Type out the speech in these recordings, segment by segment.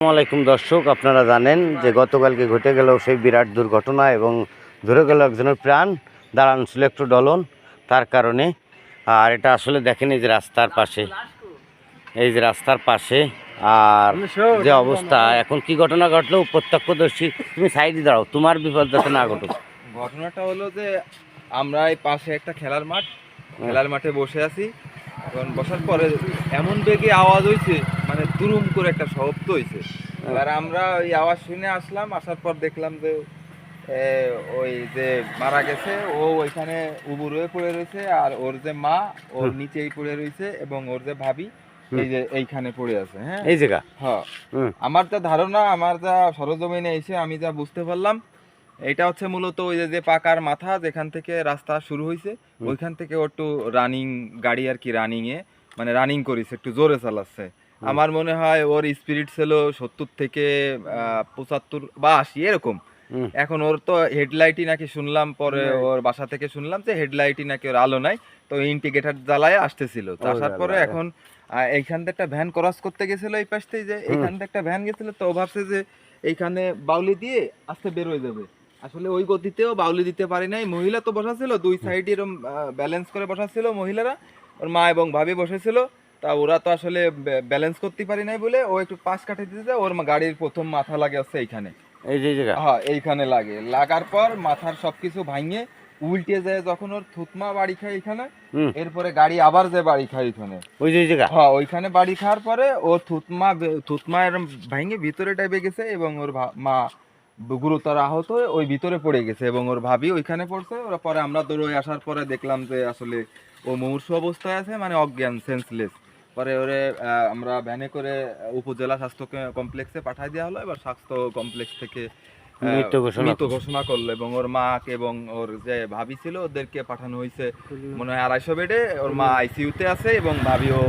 আলাইকুম দর্শক, আপনারা জানেন যে গতকালকে ঘটে গেল সেই বিরাট দুর্ঘটনা এবং ধরে গেল একজনের প্রাণ দাঁড়ান ছিল একটু ডলন, তার কারণে। আর এটা আসলে দেখেন এই যে রাস্তার পাশে, এই যে রাস্তার পাশে, আর যে অবস্থা। এখন কি ঘটনা ঘটলো? প্রত্যক্ষদর্শী, তুমি সাইডে দাঁড়াও, তোমার বিপদ যাতে না ঘটুক। ঘটনাটা হলো যে আমরা এই পাশে একটা খেলার মাঠ, খেলার মাঠে বসে আছি। এখন বসার পরে এমন বেগে আওয়াজ হয়েছে মানে তুরুম করে একটা শব্দ হয়েছে এবার আমরা ওই আওয়াজ শুনে আসলাম আসার পর দেখলাম যে ওই যে মারা গেছে ও ওইখানে উবুর হয়ে পড়ে রয়েছে আর ওর যে মা ওর নিচেই পড়ে রয়েছে এবং ওর যে ভাবি এই যে এইখানে পড়ে আছে হ্যাঁ? এই জায়গা? হ্যাঁ। আমার যা ধারণা আমার যা সরজমিনে এসে আমি যা বুঝতে পারলাম এটা হচ্ছে মূলত ওই যে পাকার মাথা যেখান থেকে রাস্তা শুরু হয়েছে ওইখান থেকে ও একটু রানিং গাড়ি আর কি রানিং এ মানে রানিং করেছে একটু জোরে চালাচ্ছে। আমার মনে হয় ওর স্পিরিট ছিল সত্তর থেকে পঁচাত্তর বা আশি এরকম। এখন ওর তো হেডলাইটই নাকি শুনলাম পরে ওর বাসা থেকে শুনলাম যে হেডলাইটই নাকি ওর আলো নাই তো ইন্ডিকেটার জ্বালায় আসতেছিল। তো আসার পরে এখন এইখান থেকে একটা ভ্যান ক্রস করতে গেছিল এই পাশ থেকে যে এইখান থেকে একটা ভ্যান গেছিল তো ভাবছে যে এইখানে বাউলি দিয়ে আস্তে বের হয়ে যাবে। আসলে ওই গতিতেও বাউলি দিতে পারি নাই। মহিলা তো বসা ছিল দুই সাইডে এরকম ব্যালেন্স করে বসা ছিল মহিলারা। ওর মা এবং ভাবি বসেছিল তা ওরা তো আসলে ব্যালেন্স করতে পারি নাই বলে ও একটু পাশ কাটিয়ে দিতে ওর মা- গাড়ির প্রথম মাথা লাগে হচ্ছে এইখানে। এই যে জায়গা? হ্যাঁ এইখানে লাগে। লাগার পর মাথার সবকিছু ভাঙে উল্টে যায় যখন ওর থুতমা বাড়ি খায় এখানে এরপরে গাড়ি আবার যে বাড়ি খায় এখানে ওই যে জায়গা? হ্যাঁ ওইখানে বাড়ি খাওয়ার পরে ওর থুতমা থুতমা এরম ভাঙে ভিতরে টাইপে গেছে এবং ওর মা গুরুতর আহত হয়ে ওই ভিতরে পড়ে গেছে এবং ওর ভাবি ওইখানে পড়ছে। ওরা পরে আমরা দৌড়ে আসার পরে দেখলাম যে আসলে ও মুমূর্ষু অবস্থায় আছে মানে অজ্ঞান সেন্সলেস পরে ওরে আমরা ভ্যানে করে উপজেলা স্বাস্থ্য কমপ্লেক্সে পাঠাই দেওয়া হলো। এবার স্বাস্থ্য কমপ্লেক্স থেকে মৃত ঘোষণা করল। এবং ওর মাকে এবং ওর যে ভাবি ছিল ওদেরকে পাঠানো হয়েছে। মনে হয় আড়াইশো বেডে। ওর মা আইসিইউতে আছে এবং ভাবিও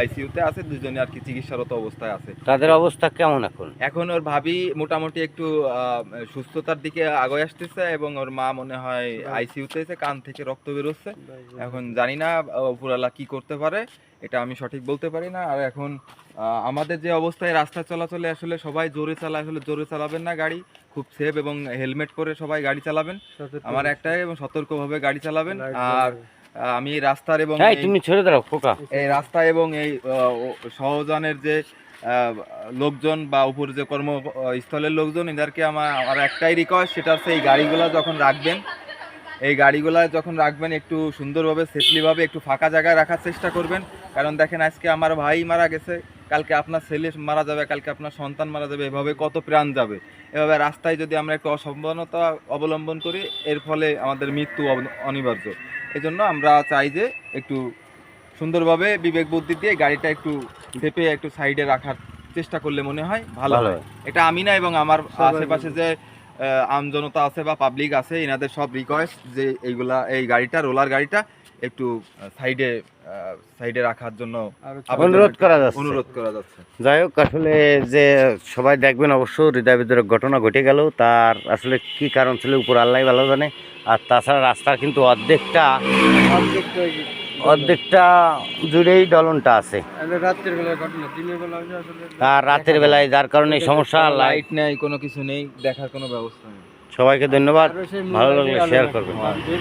আইসিইউতে আছে দুজনে আর কি চিকিৎসারত অবস্থায় আছে। তাদের অবস্থা কেমন এখন? এখন ওর ভাবি মোটামুটি একটু আহ, সুস্থতার দিকে আগে আসতেছে এবং ওর মা মনে হয় আইসিইউতে আছে কান থেকে রক্ত বেরোচ্ছে। এখন জানি না উপরালা কি করতে পারে এটা আমি সঠিক বলতে পারি না। আর এখন আহ, আমাদের যে অবস্থায় রাস্তা চলাচলে আসলে সবাই জোরে চালায় আসলে জোরে চালাবেন না গাড়ি। খুব সেফ এবং হেলমেট পরে সবাই গাড়ি চালাবেন। আমার একটাই এবং সতর্কভাবে গাড়ি চালাবেন। আর আমি রাস্তার এবং এই- তুমি ছেড়ে দাও খোকা। এই রাস্তা এবং এই সহজানের যে লোকজন বা উপর যে কর্মস্থলের লোকজন এদেরকে আমার আমার একটাই রিকোয়েস্ট সেটা হচ্ছে এই গাড়িগুলো যখন রাখবেন এই গাড়িগুলা যখন রাখবেন একটু সুন্দরভাবে সেফলিভাবে একটু ফাঁকা জায়গায় রাখার চেষ্টা করবেন। কারণ দেখেন আজকে আমার ভাই মারা গেছে কালকে আপনার ছেলে মারা যাবে কালকে আপনার সন্তান মারা যাবে এভাবে কত প্রাণ যাবে। এভাবে রাস্তায় যদি আমরা একটু অসাবধানতা অবলম্বন করি এর ফলে আমাদের মৃত্যু অনিবার্য। এই জন্য আমরা চাই যে একটু সুন্দরভাবে বিবেক বুদ্ধি দিয়ে গাড়িটা একটু চেপে একটু সাইডে রাখার চেষ্টা করলে মনে হয় ভালো হয়। এটা আমি না এবং আমার আশেপাশে যে আমজনতা আছে বা পাবলিক আছে এনাদের সব রিকোয়েস্ট যে এইগুলা এই গাড়িটা রোলার গাড়িটা একটু সাইডে সাইডে রাখার জন্য অনুরোধ করা যাচ্ছে। অনুরোধ করা যাচ্ছে। যাই হোক আসলে যে সবাই দেখবেন অবশ্য হৃদয় বিদারক ঘটনা ঘটে গেল তার আসলে কি কারণ ছিল উপর আল্লাহ ভালো জানে। আর তাছাড়া রাস্তার কিন্তু অর্ধেকটা অর্ধেকটা জুড়েই ডলনটা আছে রাত্রের বেলা ঘটনা দিনের বেলা হলে আসলে আর রাতের বেলায় যার কারণে সমস্যা লাইট নেই কোনো কিছু নেই দেখার কোনো ব্যবস্থা নেই সবাইকে ধন্যবাদ ভালো লাগলে শেয়ার। করবেন।